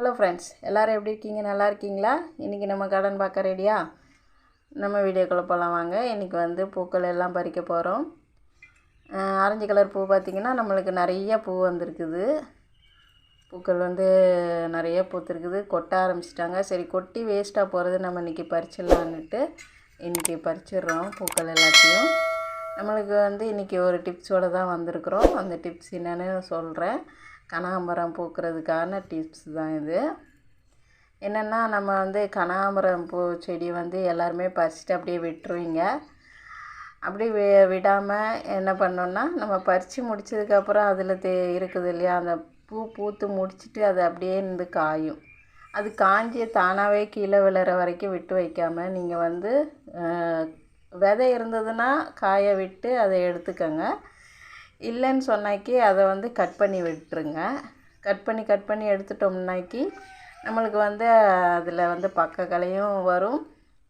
Hello friends எல்லோரும் எப்படி இருக்கீங்க? நல்லா இருக்கீங்களா? இன்றைக்கி நம்ம கார்டன் பார்க்க ரெடியா நம்ம வீடியோக்குள்ளே போகலாம் வாங்க. இன்றைக்கி வந்து பூக்கள் எல்லாம் பறிக்க போகிறோம் ஆரஞ்சு கலர் பூ பார்த்திங்கன்னா நம்மளுக்கு நிறைய பூ வந்திருக்குது. பூக்கள் வந்து நிறைய பூத்துருக்குது. கொட்ட ஆரம்பிச்சிட்டாங்க. சரி கொட்டி வேஸ்ட்டாக போகிறது நம்ம இன்றைக்கி பறிச்சிடலான்னுட்டு இன்றைக்கி பறிச்சிடுறோம் பூக்கள் எல்லாத்தையும். நம்மளுக்கு வந்து இன்றைக்கி ஒரு டிப்ஸோடு தான் வந்திருக்குறோம். அந்த டிப்ஸ் என்னென்னு சொல்கிறேன் கனகாம்பரம் பூக்கிறதுக்கான டிப்ஸ் தான் இது. என்னென்னா நம்ம வந்து கனகாம்பரம் பூ செடி வந்து எல்லாருமே பறிச்சுட்டு அப்படியே விட்டுருவீங்க. அப்படி வி விடாமல் என்ன பண்ணோன்னா நம்ம பறித்து முடிச்சதுக்கப்புறம் அதில் தே இருக்குது இல்லையா அந்த பூ பூத்து முடிச்சுட்டு அது அப்படியே இருந்து காயும். அது காஞ்சி தானாகவே கீழே விழுற வரைக்கும் விட்டு வைக்காமல் நீங்கள் வந்து விதை இருந்ததுன்னா காய விட்டு அதை எடுத்துக்கோங்க. இல்லைன்னு சொன்னாக்கி அதை வந்து கட் பண்ணி விட்டுருங்க. கட் பண்ணி கட் பண்ணி எடுத்துட்டோம்னாக்கி நம்மளுக்கு வந்து அதில் வந்து பக்கக்கலையும் வரும்.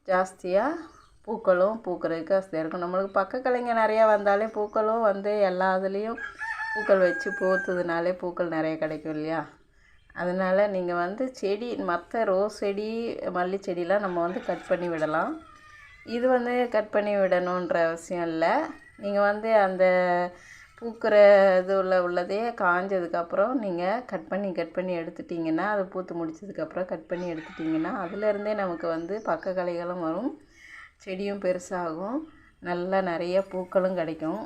ஜாஸ்தியாக பூக்களும் பூக்கிறதுக்கு வசதியாக இருக்கும். நம்மளுக்கு பக்கக்கலைங்க நிறையா வந்தாலே பூக்களும் வந்து எல்லா இதுலேயும் பூக்கள் வச்சு பூத்ததுனாலே பூக்கள் நிறைய கிடைக்கும் இல்லையா? அதனால் நீங்கள் வந்து செடி மற்ற ரோஸ் செடி மல்லி செடிலாம் நம்ம வந்து கட் பண்ணி விடலாம். இது வந்து கட் பண்ணி விடணுன்ற அவசியம் இல்லை. நீங்கள் வந்து அந்த பூக்கிற இது உள்ள உள்ளதே காஞ்சதுக்கப்புறம் நீங்கள் கட் பண்ணி கட் பண்ணி எடுத்துட்டிங்கன்னா அது பூத்து முடிச்சதுக்கப்புறம் கட் பண்ணி எடுத்துட்டிங்கன்னா அதுலேருந்தே நமக்கு வந்து பக்க கலைகளும் வரும். செடியும் பெருசாகும். நல்லா நிறைய பூக்களும் கிடைக்கும்.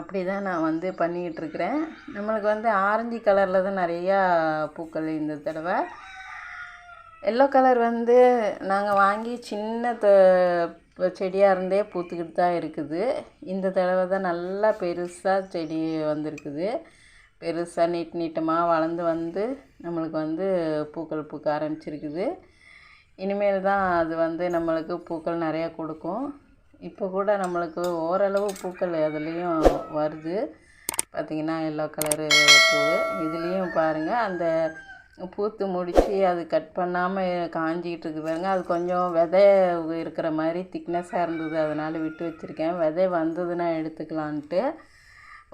அப்படி தான் நான் வந்து பண்ணிக்கிட்டுருக்கிறேன் நம்மளுக்கு வந்து ஆரஞ்சு கலரில் தான் நிறையா பூக்கள் இந்த தடவை. எல்லோ கலர் வந்து நாங்கள் வாங்கி சின்ன இப்போ செடியாக இருந்தே பூத்துக்கிட்டு தான் இருக்குது. இந்த தடவை தான் நல்லா பெருசாக செடி வந்திருக்குது. பெருசாக நீட் நீட்டமாக வளர்ந்து வந்து நம்மளுக்கு வந்து பூக்கள் பூக்க ஆரம்பிச்சிருக்குது. இனிமேல் தான் அது வந்து நம்மளுக்கு பூக்கள் நிறையா கொடுக்கும். இப்போ கூட நம்மளுக்கு ஓரளவு பூக்கள் அதுலேயும் வருது. பார்த்திங்கன்னா எல்லோ கலரு பூ. இதுலேயும் பாருங்கள் அந்த பூத்து முடித்து அது கட் பண்ணாமல் காஞ்சிக்கிட்டு இருக்கு பாருங்க. அது கொஞ்சம் விதை இருக்கிற மாதிரி திக்னஸாக இருந்தது. அதனால் விட்டு வச்சுருக்கேன். விதை வந்ததுன்னா எடுத்துக்கலான்ட்டு.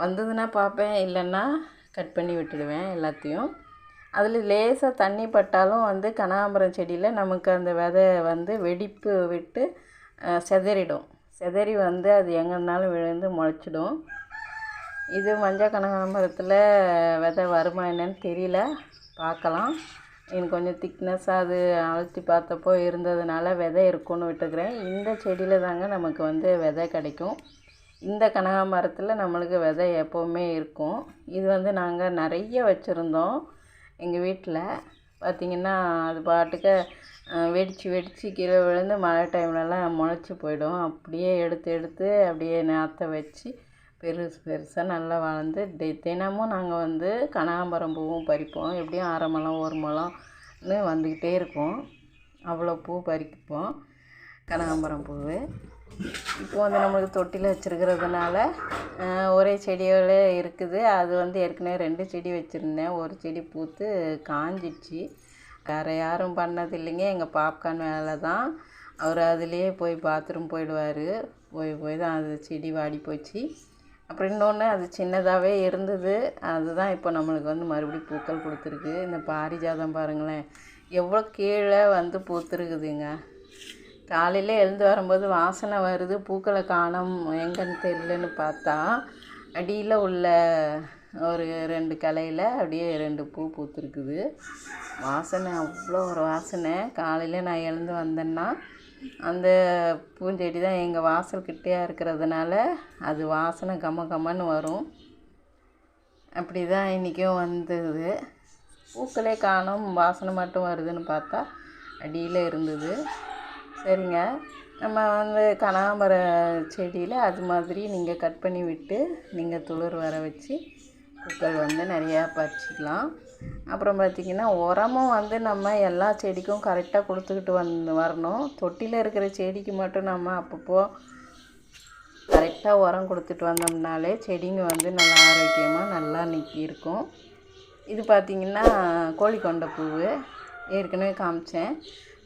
வந்ததுன்னா பார்ப்பேன். இல்லைன்னா கட் பண்ணி விட்டுடுவேன் எல்லாத்தையும். அதில் லேசாக தண்ணி பட்டாலும் வந்து கனகாம்பரம் செடியில் நமக்கு அந்த விதை வந்து வெடிப்பு விட்டு செதறிடும். செதறி வந்து அது எங்கேனாலும் விழுந்து முளைச்சிடும். இது மஞ்சள் கனகாம்பரத்தில் விதை வருமா என்னன்னு தெரியல. பார்க்கலாம். எனக்கு கொஞ்சம் திக்னஸ்ஸாக அது அழைச்சி பார்த்தப்போ இருந்ததுனால விதை இருக்கும்னு விட்டுக்கிறேன். இந்த செடியில் தாங்க நமக்கு வந்து விதை கிடைக்கும். இந்த கனகாமரத்தில் நம்மளுக்கு விதை எப்போவுமே இருக்கும். இது வந்து நாங்கள் நிறைய வச்சுருந்தோம் எங்கள் வீட்டில் பார்த்திங்கன்னா அது பாட்டுக்கு வெடித்து வெடித்து கீழே விழுந்து மழை டைம்லலாம் முளைச்சி போயிடும். அப்படியே எடுத்து எடுத்து அப்படியே நாற்ற வச்சு பெருசு பெருசாக நல்லா வளர்ந்து தி தினமும் நாங்கள் வந்து கனகாம்பரம் பூவும் பறிப்போம். எப்படியும் அரை முழம் ஒரு முழம்னு வந்துக்கிட்டே இருக்கும். அவ்வளோ பூ பறிப்போம். கனகாம்பரம் பூ இப்போ வந்து நம்மளுக்கு தொட்டியில் வச்சுருக்கிறதுனால ஒரே செடிகளே இருக்குது. அது வந்து ஏற்கனவே ரெண்டு செடி வச்சுருந்தேன். ஒரு செடி பூத்து காஞ்சிடுச்சு வேறு யாரும் பண்ணது இல்லைங்க எங்கள் பாப்கார்ன் வேலை தான். அவர் அதுலேயே போய் பாத்ரூம் போயிடுவார். போய் போய் தான் அது செடி வாடி போச்சு. அப்புறம் இன்னொன்று அது சின்னதாகவே இருந்தது. அதுதான் இப்போ நம்மளுக்கு வந்து மறுபடியும் பூக்கள் கொடுத்துருக்கு. இந்த பாரிஜாதம் பாருங்களேன். எவ்வளோ கீழே வந்து பூத்துருக்குதுங்க. காலையில் எழுந்து வரும்போது வாசனை வருது. பூக்களை காணும். எங்கன்னு தெரியலன்னு பார்த்தா அடியில் உள்ள ஒரு ரெண்டு கலையில் அப்படியே ரெண்டு பூ பூத்துருக்குது. வாசனை அவ்வளோ ஒரு வாசனை. காலையில் நான் எழுந்து வந்தேன்னா அந்த பூஞ்செடி தான் எங்கள் வாசல்கிட்டே இருக்கிறதுனால அது வாசனை கம்ம கம்மன்னு வரும். அப்படி தான் இன்றைக்கும் வந்தது. பூக்களே காணும் வாசனை மட்டும் வருதுன்னு பார்த்தா அடியில் இருந்தது. சரிங்க. நம்ம வந்து கனகாம்பர செடியில் அது மாதிரி நீங்கள் கட் பண்ணி விட்டு நீங்கள் துளிர் வர வச்சு பூக்கள் வந்து நிறையா பறிச்சிக்கலாம். அப்புறம் பார்த்திங்கன்னா உரமும் வந்து நம்ம எல்லா செடிக்கும் கரெக்டாக கொடுத்துக்கிட்டு வந்து வரணும். தொட்டியில் இருக்கிற செடிக்கு மட்டும் நம்ம அப்பப்போ கரெக்டாக உரம் கொடுத்துட்டு வந்தோம்னாலே செடிங்க வந்து நல்லா ஆரோக்கியமாக நல்லா நிற்கி இருக்கும். இது பார்த்திங்கன்னா கோழிக்கொண்ட பூ ஏற்கனவே காமிச்சேன்.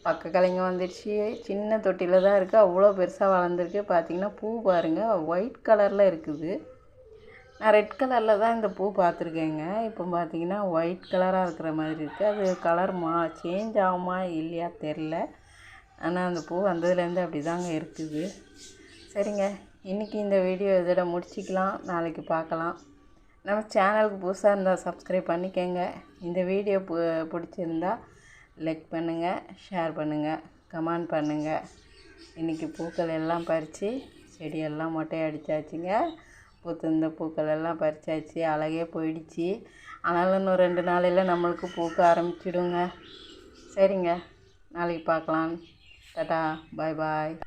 பக்க கலைங்க வந்துடுச்சு. சின்ன தொட்டியில் தான் இருக்குது அவ்வளோ பெருசாக வளர்ந்துருக்கு. பார்த்திங்கன்னா பூ பாருங்கள் ஒயிட் கலரில் இருக்குது. நான் ரெட் கலரில் தான் இந்த பூ பார்த்துருக்கேங்க. இப்போ பார்த்தீங்கன்னா ஒயிட் கலராக இருக்கிற மாதிரி இருக்குது அது கலர் மா சேஞ்ச் ஆகுமா இல்லையா தெரில ஆனால் அந்த பூ வந்ததுலேருந்து அப்படி தாங்க இருக்குது. சரிங்க. இன்றைக்கி இந்த வீடியோ இதோட முடிச்சிக்கலாம். நாளைக்கு பார்க்கலாம். நம்ம சேனலுக்கு புதுசாக இருந்தால் சப்ஸ்கிரைப் பண்ணிக்கோங்க. இந்த வீடியோ பு பிடிச்சிருந்தா லைக் பண்ணுங்கள் ஷேர் பண்ணுங்கள் கமெண்ட் பண்ணுங்கள் இன்றைக்கி பூக்கள் எல்லாம் பறித்து செடியெல்லாம் மொட்டை அடித்தாச்சுங்க பூத்திருந்த பூக்கள் எல்லாம் பறிச்சாச்சு. அழகே போயிடுச்சு. ஆனாலும் இன்னும் ரெண்டு நாளையில் நம்மளுக்கு பூக்க ஆரம்பிச்சிடுங்க. சரிங்க. நாளைக்கு பார்க்கலாம். Tata bye bye.